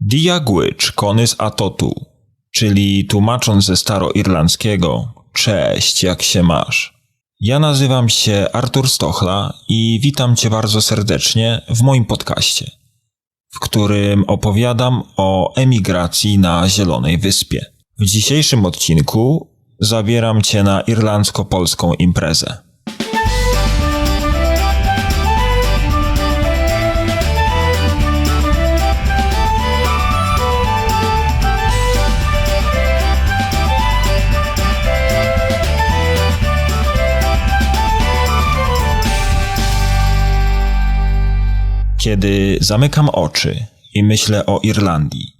Diagwycz konys atotu, czyli tłumacząc ze staroirlandzkiego Cześć, jak się masz? Ja nazywam się Artur Stochla i witam Cię bardzo serdecznie w moim podcaście, w którym opowiadam o emigracji na Zielonej Wyspie. W dzisiejszym odcinku zabieram Cię na irlandzko-polską imprezę. Kiedy zamykam oczy i myślę o Irlandii,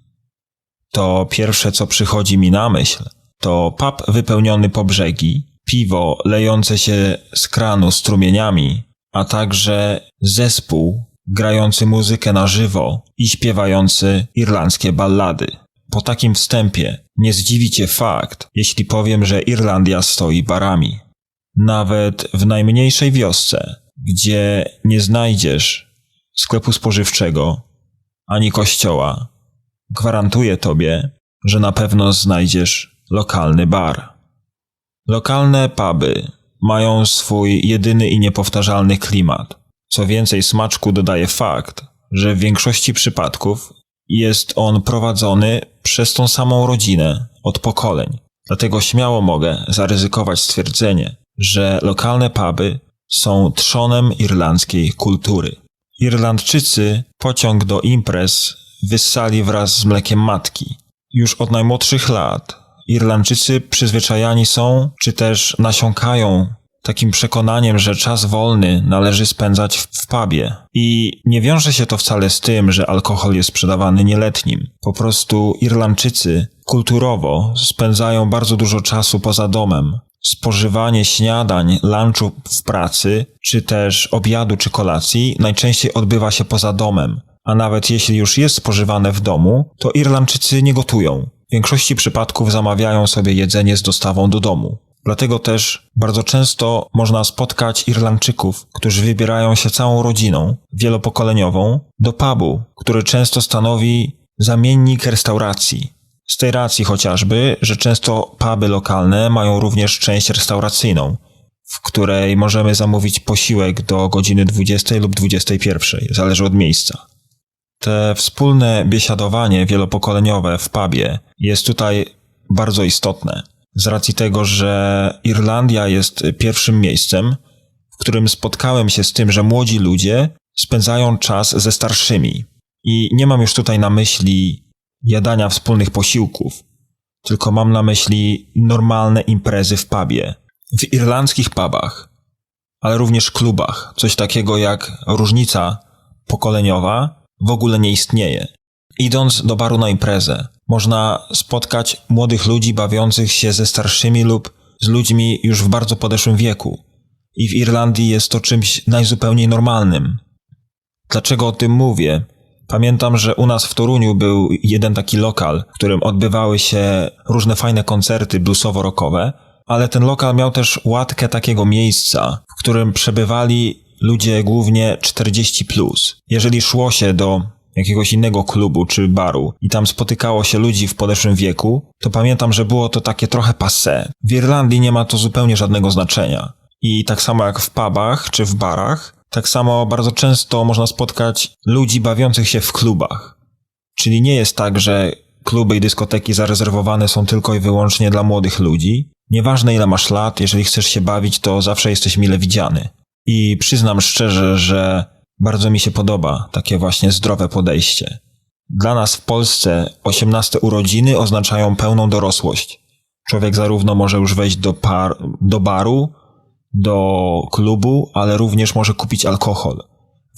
to pierwsze co przychodzi mi na myśl to pub wypełniony po brzegi, piwo lejące się z kranu strumieniami, a także zespół grający muzykę na żywo i śpiewający irlandzkie ballady. Po takim wstępie nie zdziwi cię fakt, jeśli powiem, że Irlandia stoi barami. Nawet w najmniejszej wiosce, gdzie nie znajdziesz sklepu spożywczego ani kościoła, gwarantuję tobie, że na pewno znajdziesz lokalny bar. Lokalne puby mają swój jedyny i niepowtarzalny klimat. Co więcej, smaczku dodaje fakt, że w większości przypadków jest on prowadzony przez tą samą rodzinę od pokoleń. Dlatego śmiało mogę zaryzykować stwierdzenie, że lokalne puby są trzonem irlandzkiej kultury. Irlandczycy pociąg do imprez wyssali wraz z mlekiem matki. Już od najmłodszych lat Irlandczycy przyzwyczajani są, czy też nasiąkają takim przekonaniem, że czas wolny należy spędzać w, w pubie. I nie wiąże się to wcale z tym, że alkohol jest sprzedawany nieletnim. Po prostu Irlandczycy kulturowo spędzają bardzo dużo czasu poza domem. Spożywanie śniadań, lunchu w pracy, czy też obiadu czy kolacji najczęściej odbywa się poza domem. A nawet jeśli już jest spożywane w domu, to Irlandczycy nie gotują. W większości przypadków zamawiają sobie jedzenie z dostawą do domu. Dlatego też bardzo często można spotkać Irlandczyków, którzy wybierają się całą rodziną, wielopokoleniową, do pubu, który często stanowi zamiennik restauracji. Z tej racji chociażby, że często puby lokalne mają również część restauracyjną, w której możemy zamówić posiłek do godziny 20 lub 21, zależy od miejsca. Te wspólne biesiadowanie wielopokoleniowe w pubie jest tutaj bardzo istotne z racji tego, że Irlandia jest pierwszym miejscem, w którym spotkałem się z tym, że młodzi ludzie spędzają czas ze starszymi. I nie mam już tutaj na myśli jadania wspólnych posiłków, tylko mam na myśli normalne imprezy w pubie. W irlandzkich pubach, ale również klubach, coś takiego jak różnica pokoleniowa w ogóle nie istnieje. Idąc do baru na imprezę, można spotkać młodych ludzi bawiących się ze starszymi lub z ludźmi już w bardzo podeszłym wieku. I w Irlandii jest to czymś najzupełniej normalnym. Dlaczego o tym mówię? Pamiętam, że u nas w Toruniu był jeden taki lokal, w którym odbywały się różne fajne koncerty bluesowo-rockowe, ale ten lokal miał też łatkę takiego miejsca, w którym przebywali ludzie głównie 40 plus. Jeżeli szło się do jakiegoś innego klubu czy baru i tam spotykało się ludzi w podeszłym wieku, to pamiętam, że było to takie trochę passe. W Irlandii nie ma to zupełnie żadnego znaczenia. I tak samo jak w pubach czy w barach, tak samo bardzo często można spotkać ludzi bawiących się w klubach. Czyli nie jest tak, że kluby i dyskoteki zarezerwowane są tylko i wyłącznie dla młodych ludzi. Nieważne ile masz lat, jeżeli chcesz się bawić, to zawsze jesteś mile widziany. I przyznam szczerze, że bardzo mi się podoba takie właśnie zdrowe podejście. Dla nas w Polsce 18 urodziny oznaczają pełną dorosłość. Człowiek zarówno może już wejść do, par, do baru, do klubu, ale również może kupić alkohol.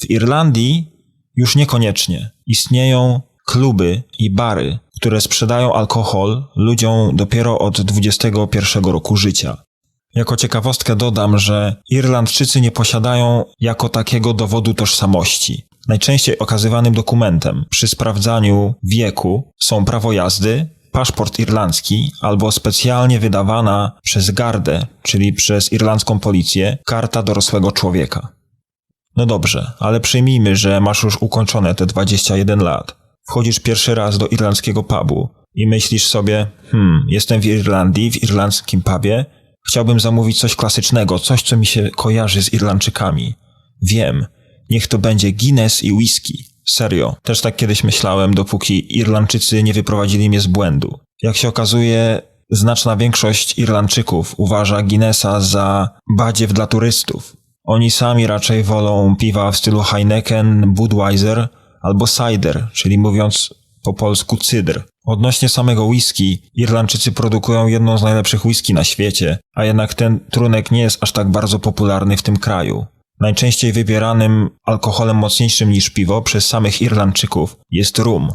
W Irlandii już niekoniecznie. Istnieją kluby i bary, które sprzedają alkohol ludziom dopiero od 21 roku życia. Jako ciekawostkę dodam, że Irlandczycy nie posiadają jako takiego dowodu tożsamości. Najczęściej okazywanym dokumentem przy sprawdzaniu wieku są prawo jazdy, paszport irlandzki albo specjalnie wydawana przez gardę, czyli przez irlandzką policję, karta dorosłego człowieka. No dobrze, ale przyjmijmy, że masz już ukończone te 21 lat. wchodzisz pierwszy raz do irlandzkiego pubu i myślisz sobie, hmm, jestem w Irlandii, w irlandzkim pubie, chciałbym zamówić coś klasycznego, coś, co mi się kojarzy z Irlandczykami. Wiem, niech to będzie Guinness i whisky. Serio, też tak kiedyś myślałem, dopóki Irlandczycy nie wyprowadzili mnie z błędu. Jak się okazuje, znaczna większość Irlandczyków uważa Guinnessa za badziew dla turystów. Oni sami raczej wolą piwa w stylu Heineken, Budweiser albo cider, czyli mówiąc po polsku cydr. Odnośnie samego whisky, Irlandczycy produkują jedną z najlepszych whisky na świecie, a jednak ten trunek nie jest aż tak bardzo popularny w tym kraju. Najczęściej wybieranym alkoholem mocniejszym niż piwo przez samych Irlandczyków jest rum.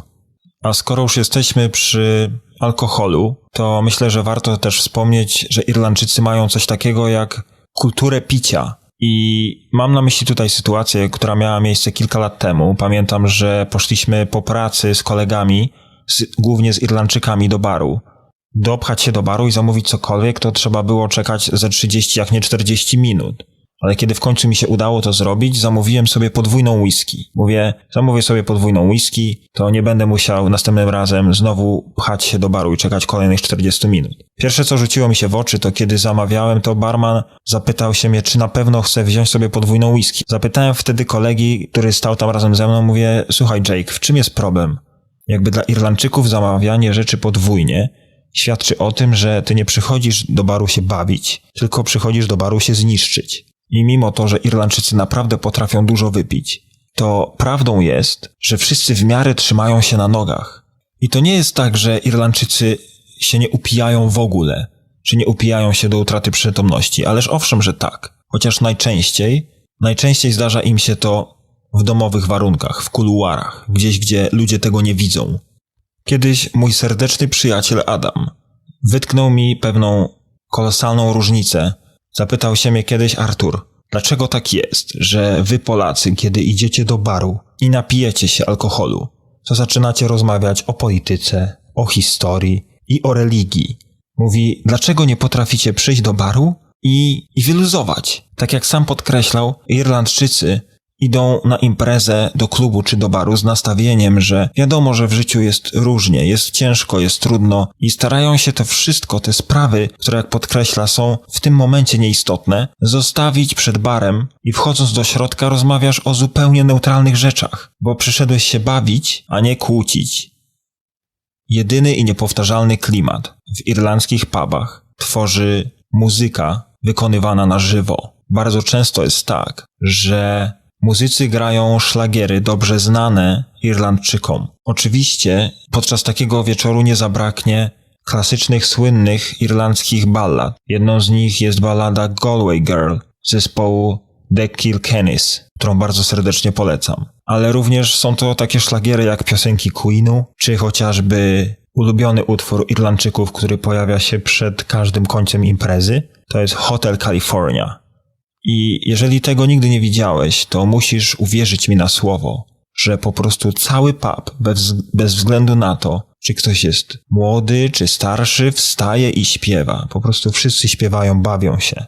A skoro już jesteśmy przy alkoholu, to myślę, że warto też wspomnieć, że Irlandczycy mają coś takiego jak kulturę picia. I mam na myśli tutaj sytuację, która miała miejsce kilka lat temu. Pamiętam, że poszliśmy po pracy z kolegami, z, głównie z Irlandczykami, do baru. Dopchać się do baru i zamówić cokolwiek, to trzeba było czekać ze 30, jak nie 40 minut ale kiedy w końcu mi się udało to zrobić, zamówiłem sobie podwójną whisky. Mówię, zamówię sobie podwójną whisky, to nie będę musiał następnym razem znowu pchać się do baru i czekać kolejnych 40 minut. Pierwsze co rzuciło mi się w oczy, to kiedy zamawiałem, to barman zapytał się mnie, czy na pewno chcę wziąć sobie podwójną whisky. Zapytałem wtedy kolegi, który stał tam razem ze mną, mówię, słuchaj Jake, w czym jest problem? Jakby dla Irlandczyków zamawianie rzeczy podwójnie świadczy o tym, że ty nie przychodzisz do baru się bawić, tylko przychodzisz do baru się zniszczyć. I mimo to, że Irlandczycy naprawdę potrafią dużo wypić, to prawdą jest, że wszyscy w miarę trzymają się na nogach. I to nie jest tak, że Irlandczycy się nie upijają w ogóle, że nie upijają się do utraty przytomności, ależ owszem, że tak. Chociaż najczęściej, najczęściej zdarza im się to w domowych warunkach, w kuluarach, gdzieś, gdzie ludzie tego nie widzą. Kiedyś mój serdeczny przyjaciel Adam wytknął mi pewną kolosalną różnicę Zapytał się mnie kiedyś Artur, dlaczego tak jest, że wy Polacy, kiedy idziecie do baru i napijecie się alkoholu, to zaczynacie rozmawiać o polityce, o historii i o religii. Mówi, dlaczego nie potraficie przyjść do baru i, i wyluzować? Tak jak sam podkreślał, Irlandczycy idą na imprezę, do klubu czy do baru z nastawieniem, że wiadomo, że w życiu jest różnie, jest ciężko, jest trudno i starają się to wszystko, te sprawy, które jak podkreśla są w tym momencie nieistotne, zostawić przed barem i wchodząc do środka rozmawiasz o zupełnie neutralnych rzeczach, bo przyszedłeś się bawić, a nie kłócić. Jedyny i niepowtarzalny klimat w irlandzkich pubach tworzy muzyka wykonywana na żywo. Bardzo często jest tak, że Muzycy grają szlagiery dobrze znane Irlandczykom. Oczywiście podczas takiego wieczoru nie zabraknie klasycznych, słynnych irlandzkich ballad. Jedną z nich jest ballada Galway Girl zespołu The Kilkennys, którą bardzo serdecznie polecam. Ale również są to takie szlagiery jak piosenki Queenu, czy chociażby ulubiony utwór Irlandczyków, który pojawia się przed każdym końcem imprezy. To jest Hotel California. I jeżeli tego nigdy nie widziałeś, to musisz uwierzyć mi na słowo, że po prostu cały pub, bez, bez względu na to, czy ktoś jest młody, czy starszy, wstaje i śpiewa. Po prostu wszyscy śpiewają, bawią się.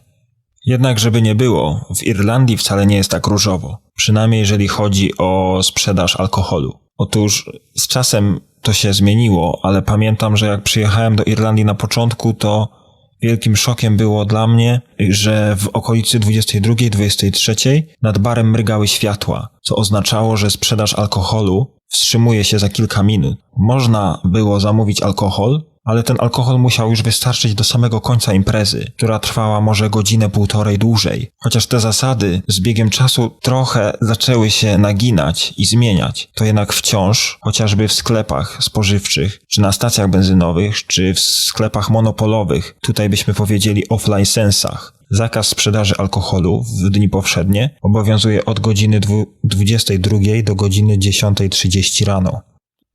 Jednak, żeby nie było, w Irlandii wcale nie jest tak różowo. Przynajmniej jeżeli chodzi o sprzedaż alkoholu. Otóż z czasem to się zmieniło, ale pamiętam, że jak przyjechałem do Irlandii na początku, to Wielkim szokiem było dla mnie, że w okolicy 22-23 nad barem mrygały światła, co oznaczało, że sprzedaż alkoholu wstrzymuje się za kilka minut. Można było zamówić alkohol, ale ten alkohol musiał już wystarczyć do samego końca imprezy, która trwała może godzinę, półtorej dłużej. Chociaż te zasady z biegiem czasu trochę zaczęły się naginać i zmieniać, to jednak wciąż, chociażby w sklepach spożywczych, czy na stacjach benzynowych, czy w sklepach monopolowych, tutaj byśmy powiedzieli offline sensach, zakaz sprzedaży alkoholu w dni powszednie obowiązuje od godziny 22 do godziny 10.30 rano.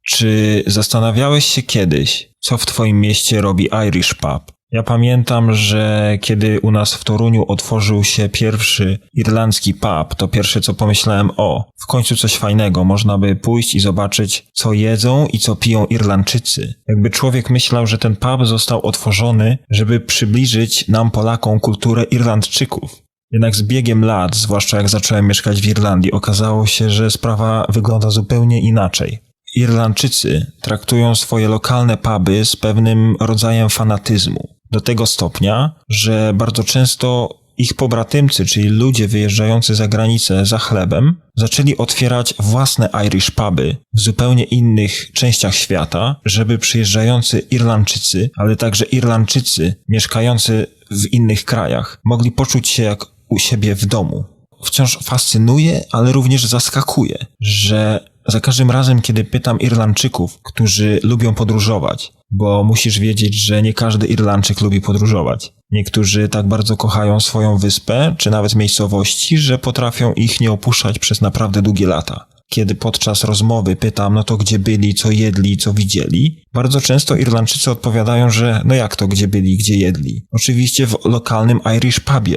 Czy zastanawiałeś się kiedyś, co w twoim mieście robi Irish Pub? Ja pamiętam, że kiedy u nas w Toruniu otworzył się pierwszy irlandzki pub, to pierwsze co pomyślałem, o, w końcu coś fajnego, można by pójść i zobaczyć, co jedzą i co piją Irlandczycy. Jakby człowiek myślał, że ten pub został otworzony, żeby przybliżyć nam Polakom kulturę Irlandczyków. Jednak z biegiem lat, zwłaszcza jak zacząłem mieszkać w Irlandii, okazało się, że sprawa wygląda zupełnie inaczej. Irlandczycy traktują swoje lokalne puby z pewnym rodzajem fanatyzmu. Do tego stopnia, że bardzo często ich pobratymcy, czyli ludzie wyjeżdżający za granicę za chlebem, zaczęli otwierać własne Irish puby w zupełnie innych częściach świata, żeby przyjeżdżający Irlandczycy, ale także Irlandczycy mieszkający w innych krajach mogli poczuć się jak u siebie w domu. Wciąż fascynuje, ale również zaskakuje, że za każdym razem, kiedy pytam Irlandczyków, którzy lubią podróżować, bo musisz wiedzieć, że nie każdy Irlandczyk lubi podróżować. Niektórzy tak bardzo kochają swoją wyspę, czy nawet miejscowości, że potrafią ich nie opuszczać przez naprawdę długie lata. Kiedy podczas rozmowy pytam, no to gdzie byli, co jedli, co widzieli, bardzo często Irlandczycy odpowiadają, że no jak to gdzie byli, gdzie jedli. Oczywiście w lokalnym Irish pubie.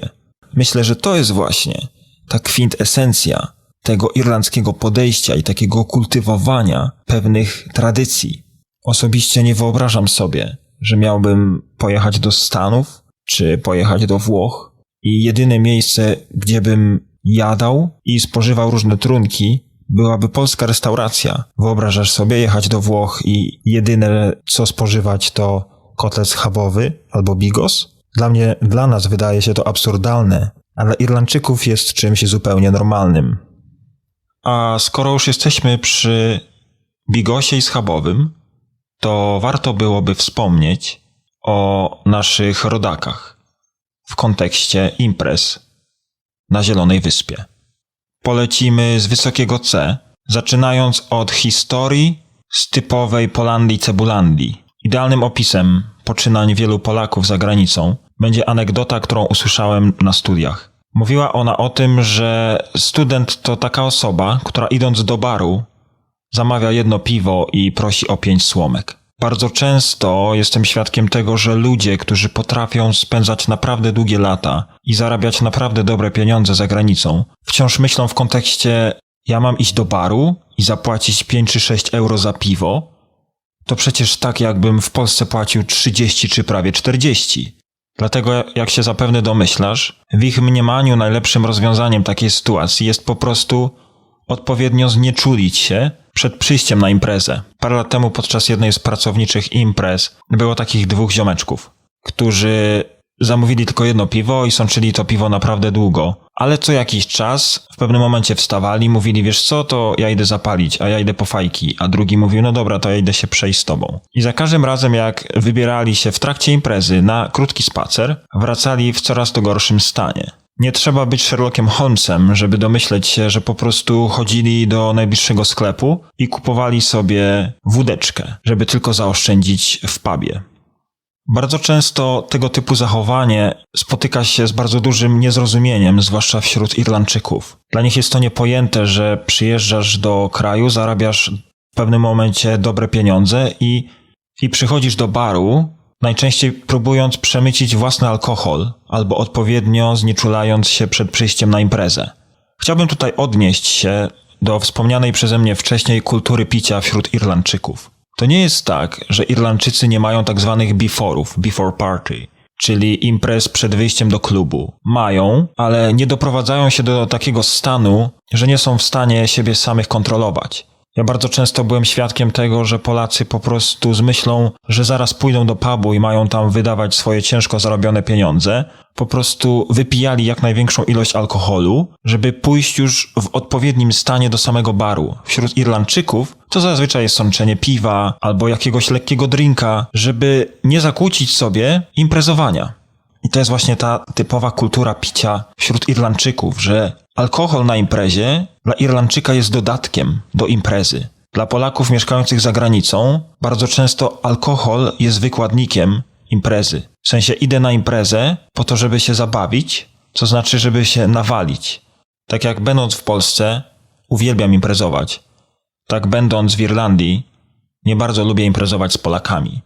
Myślę, że to jest właśnie ta kwintesencja tego irlandzkiego podejścia i takiego kultywowania pewnych tradycji. Osobiście nie wyobrażam sobie, że miałbym pojechać do Stanów czy pojechać do Włoch i jedyne miejsce, gdzie bym jadał i spożywał różne trunki, byłaby polska restauracja. Wyobrażasz sobie jechać do Włoch i jedyne co spożywać to kotlet schabowy albo bigos? Dla mnie, dla nas wydaje się to absurdalne, a dla Irlandczyków jest czymś zupełnie normalnym. A skoro już jesteśmy przy bigosie i schabowym, to warto byłoby wspomnieć o naszych rodakach w kontekście imprez na Zielonej Wyspie. Polecimy z wysokiego C, zaczynając od historii z typowej Polandii Cebulandii. Idealnym opisem poczynań wielu Polaków za granicą będzie anegdota, którą usłyszałem na studiach. Mówiła ona o tym, że student to taka osoba, która idąc do baru zamawia jedno piwo i prosi o pięć słomek. Bardzo często jestem świadkiem tego, że ludzie, którzy potrafią spędzać naprawdę długie lata i zarabiać naprawdę dobre pieniądze za granicą, wciąż myślą w kontekście ja mam iść do baru i zapłacić 5 czy 6 euro za piwo, to przecież tak jakbym w Polsce płacił 30 czy prawie 40. Dlatego, jak się zapewne domyślasz, w ich mniemaniu najlepszym rozwiązaniem takiej sytuacji jest po prostu odpowiednio znieczulić się przed przyjściem na imprezę. Parę lat temu podczas jednej z pracowniczych imprez było takich dwóch ziomeczków, którzy zamówili tylko jedno piwo i sączyli to piwo naprawdę długo. Ale co jakiś czas, w pewnym momencie wstawali, mówili, wiesz co, to ja idę zapalić, a ja idę po fajki, a drugi mówił, no dobra, to ja idę się przejść z tobą. I za każdym razem, jak wybierali się w trakcie imprezy na krótki spacer, wracali w coraz to gorszym stanie. Nie trzeba być Sherlockiem Holmesem, żeby domyśleć się, że po prostu chodzili do najbliższego sklepu i kupowali sobie wódeczkę, żeby tylko zaoszczędzić w pubie. Bardzo często tego typu zachowanie spotyka się z bardzo dużym niezrozumieniem, zwłaszcza wśród Irlandczyków. Dla nich jest to niepojęte, że przyjeżdżasz do kraju, zarabiasz w pewnym momencie dobre pieniądze i, i przychodzisz do baru, najczęściej próbując przemycić własny alkohol albo odpowiednio znieczulając się przed przyjściem na imprezę. Chciałbym tutaj odnieść się do wspomnianej przeze mnie wcześniej kultury picia wśród Irlandczyków. To nie jest tak, że Irlandczycy nie mają tak zwanych before'ów, before party, czyli imprez przed wyjściem do klubu. Mają, ale nie doprowadzają się do takiego stanu, że nie są w stanie siebie samych kontrolować. Ja bardzo często byłem świadkiem tego, że Polacy po prostu z myślą, że zaraz pójdą do pubu i mają tam wydawać swoje ciężko zarobione pieniądze, po prostu wypijali jak największą ilość alkoholu, żeby pójść już w odpowiednim stanie do samego baru. Wśród Irlandczyków to zazwyczaj jest sączenie piwa albo jakiegoś lekkiego drinka, żeby nie zakłócić sobie imprezowania. I to jest właśnie ta typowa kultura picia wśród Irlandczyków, że alkohol na imprezie dla Irlandczyka jest dodatkiem do imprezy. Dla Polaków mieszkających za granicą bardzo często alkohol jest wykładnikiem imprezy. W sensie idę na imprezę po to, żeby się zabawić, co znaczy, żeby się nawalić. Tak jak będąc w Polsce, uwielbiam imprezować. Tak będąc w Irlandii, nie bardzo lubię imprezować z Polakami.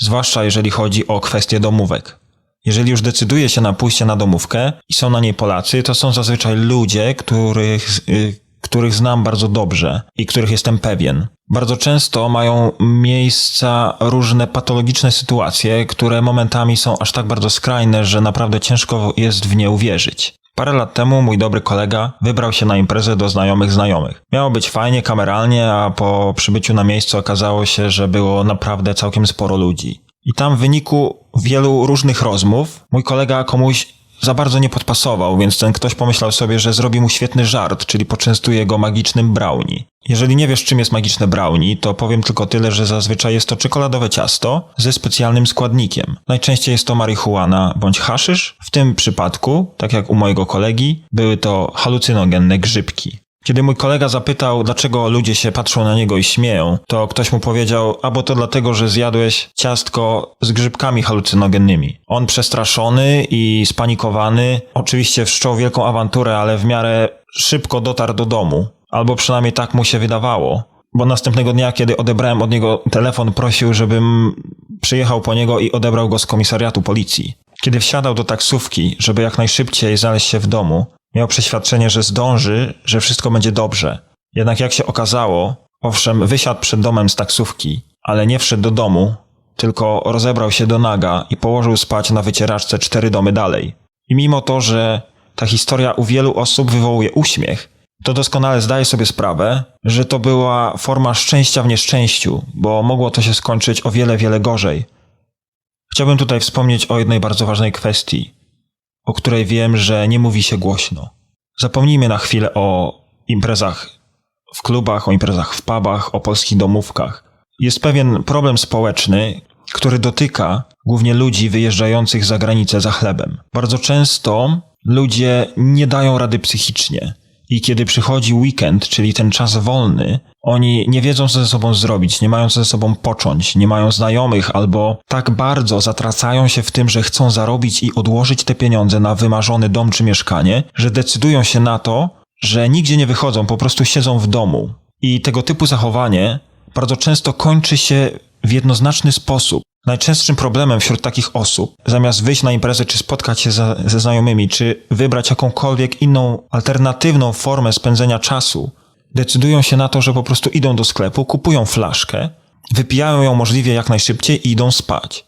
Zwłaszcza jeżeli chodzi o kwestie domówek. Jeżeli już decyduje się na pójście na domówkę i są na niej Polacy, to są zazwyczaj ludzie, których, y, których znam bardzo dobrze i których jestem pewien. Bardzo często mają miejsca różne patologiczne sytuacje, które momentami są aż tak bardzo skrajne, że naprawdę ciężko jest w nie uwierzyć. Parę lat temu mój dobry kolega wybrał się na imprezę do znajomych znajomych. Miało być fajnie, kameralnie, a po przybyciu na miejsce okazało się, że było naprawdę całkiem sporo ludzi. I tam w wyniku wielu różnych rozmów mój kolega komuś za bardzo nie podpasował, więc ten ktoś pomyślał sobie, że zrobi mu świetny żart, czyli poczęstuje go magicznym brownie. Jeżeli nie wiesz, czym jest magiczne brownie, to powiem tylko tyle, że zazwyczaj jest to czekoladowe ciasto ze specjalnym składnikiem. Najczęściej jest to marihuana bądź haszysz. W tym przypadku, tak jak u mojego kolegi, były to halucynogenne grzybki. Kiedy mój kolega zapytał, dlaczego ludzie się patrzą na niego i śmieją, to ktoś mu powiedział, albo to dlatego, że zjadłeś ciastko z grzybkami halucynogennymi. On przestraszony i spanikowany, oczywiście wszczął wielką awanturę, ale w miarę szybko dotarł do domu. Albo przynajmniej tak mu się wydawało. Bo następnego dnia, kiedy odebrałem od niego telefon, prosił, żebym przyjechał po niego i odebrał go z komisariatu policji. Kiedy wsiadał do taksówki, żeby jak najszybciej znaleźć się w domu, miał przeświadczenie, że zdąży, że wszystko będzie dobrze. Jednak jak się okazało, owszem, wysiadł przed domem z taksówki, ale nie wszedł do domu, tylko rozebrał się do naga i położył spać na wycieraczce cztery domy dalej. I mimo to, że ta historia u wielu osób wywołuje uśmiech, to doskonale zdaję sobie sprawę, że to była forma szczęścia w nieszczęściu, bo mogło to się skończyć o wiele, wiele gorzej. Chciałbym tutaj wspomnieć o jednej bardzo ważnej kwestii, o której wiem, że nie mówi się głośno. Zapomnijmy na chwilę o imprezach w klubach, o imprezach w pubach, o polskich domówkach. Jest pewien problem społeczny, który dotyka głównie ludzi wyjeżdżających za granicę za chlebem. Bardzo często ludzie nie dają rady psychicznie. I kiedy przychodzi weekend, czyli ten czas wolny, oni nie wiedzą, co ze sobą zrobić, nie mają co ze sobą począć, nie mają znajomych, albo tak bardzo zatracają się w tym, że chcą zarobić i odłożyć te pieniądze na wymarzony dom czy mieszkanie, że decydują się na to, że nigdzie nie wychodzą, po prostu siedzą w domu. I tego typu zachowanie bardzo często kończy się w jednoznaczny sposób. Najczęstszym problemem wśród takich osób, zamiast wyjść na imprezę, czy spotkać się za, ze znajomymi, czy wybrać jakąkolwiek inną, alternatywną formę spędzenia czasu, decydują się na to, że po prostu idą do sklepu, kupują flaszkę, wypijają ją możliwie jak najszybciej i idą spać.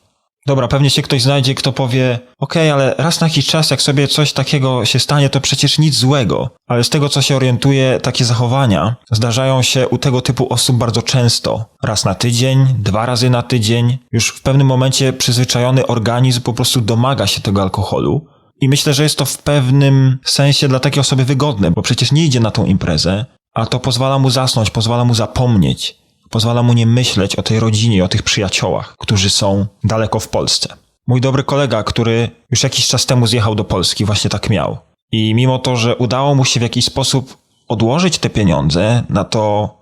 Dobra, pewnie się ktoś znajdzie, kto powie, okej, ale raz na jakiś czas, jak sobie coś takiego się stanie, to przecież nic złego. Ale z tego, co się orientuje, takie zachowania zdarzają się u tego typu osób bardzo często. Raz na tydzień, dwa razy na tydzień. Już w pewnym momencie przyzwyczajony organizm po prostu domaga się tego alkoholu. I myślę, że jest to w pewnym sensie dla takiej osoby wygodne, bo przecież nie idzie na tą imprezę, a to pozwala mu zasnąć, pozwala mu zapomnieć pozwala mu nie myśleć o tej rodzinie, o tych przyjaciołach, którzy są daleko w Polsce. Mój dobry kolega, który już jakiś czas temu zjechał do Polski, właśnie tak miał. I mimo to, że udało mu się w jakiś sposób odłożyć te pieniądze na to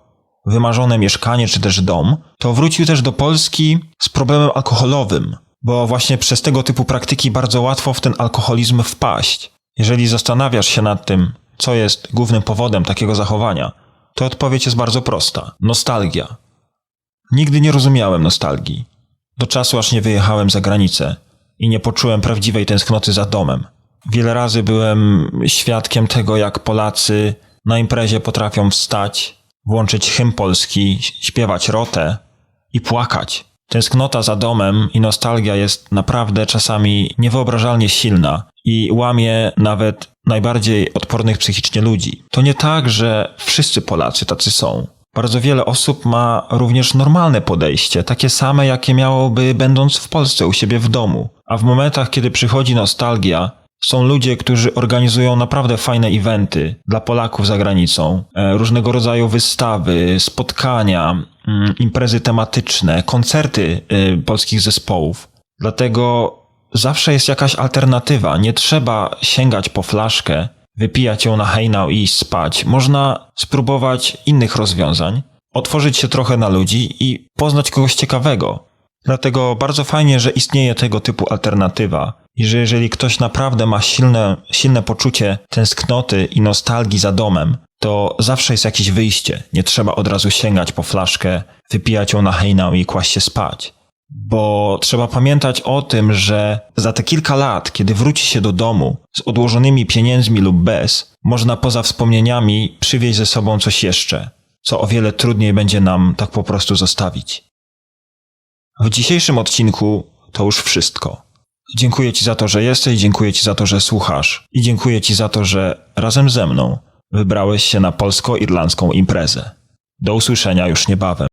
wymarzone mieszkanie czy też dom, to wrócił też do Polski z problemem alkoholowym, bo właśnie przez tego typu praktyki bardzo łatwo w ten alkoholizm wpaść. Jeżeli zastanawiasz się nad tym, co jest głównym powodem takiego zachowania, to odpowiedź jest bardzo prosta. Nostalgia. Nigdy nie rozumiałem nostalgii. Do czasu aż nie wyjechałem za granicę i nie poczułem prawdziwej tęsknoty za domem. Wiele razy byłem świadkiem tego, jak Polacy na imprezie potrafią wstać, włączyć hymn polski, śpiewać rotę i płakać. Tęsknota za domem i nostalgia jest naprawdę czasami niewyobrażalnie silna i łamie nawet najbardziej odpornych psychicznie ludzi. To nie tak, że wszyscy Polacy tacy są. Bardzo wiele osób ma również normalne podejście, takie same, jakie miałoby będąc w Polsce u siebie w domu. A w momentach, kiedy przychodzi nostalgia, są ludzie, którzy organizują naprawdę fajne eventy dla Polaków za granicą, e, różnego rodzaju wystawy, spotkania, mm, imprezy tematyczne, koncerty e, polskich zespołów. Dlatego zawsze jest jakaś alternatywa. Nie trzeba sięgać po flaszkę, wypijać ją na hejnał i iść spać. Można spróbować innych rozwiązań, otworzyć się trochę na ludzi i poznać kogoś ciekawego. Dlatego bardzo fajnie, że istnieje tego typu alternatywa i że jeżeli ktoś naprawdę ma silne, silne poczucie tęsknoty i nostalgii za domem, to zawsze jest jakieś wyjście. Nie trzeba od razu sięgać po flaszkę, wypijać ją na hejnał i kłaść się spać. Bo trzeba pamiętać o tym, że za te kilka lat, kiedy wróci się do domu z odłożonymi pieniędzmi lub bez, można poza wspomnieniami przywieźć ze sobą coś jeszcze, co o wiele trudniej będzie nam tak po prostu zostawić. W dzisiejszym odcinku to już wszystko. Dziękuję Ci za to, że jesteś, dziękuję Ci za to, że słuchasz i dziękuję Ci za to, że razem ze mną wybrałeś się na polsko-irlandzką imprezę. Do usłyszenia już niebawem.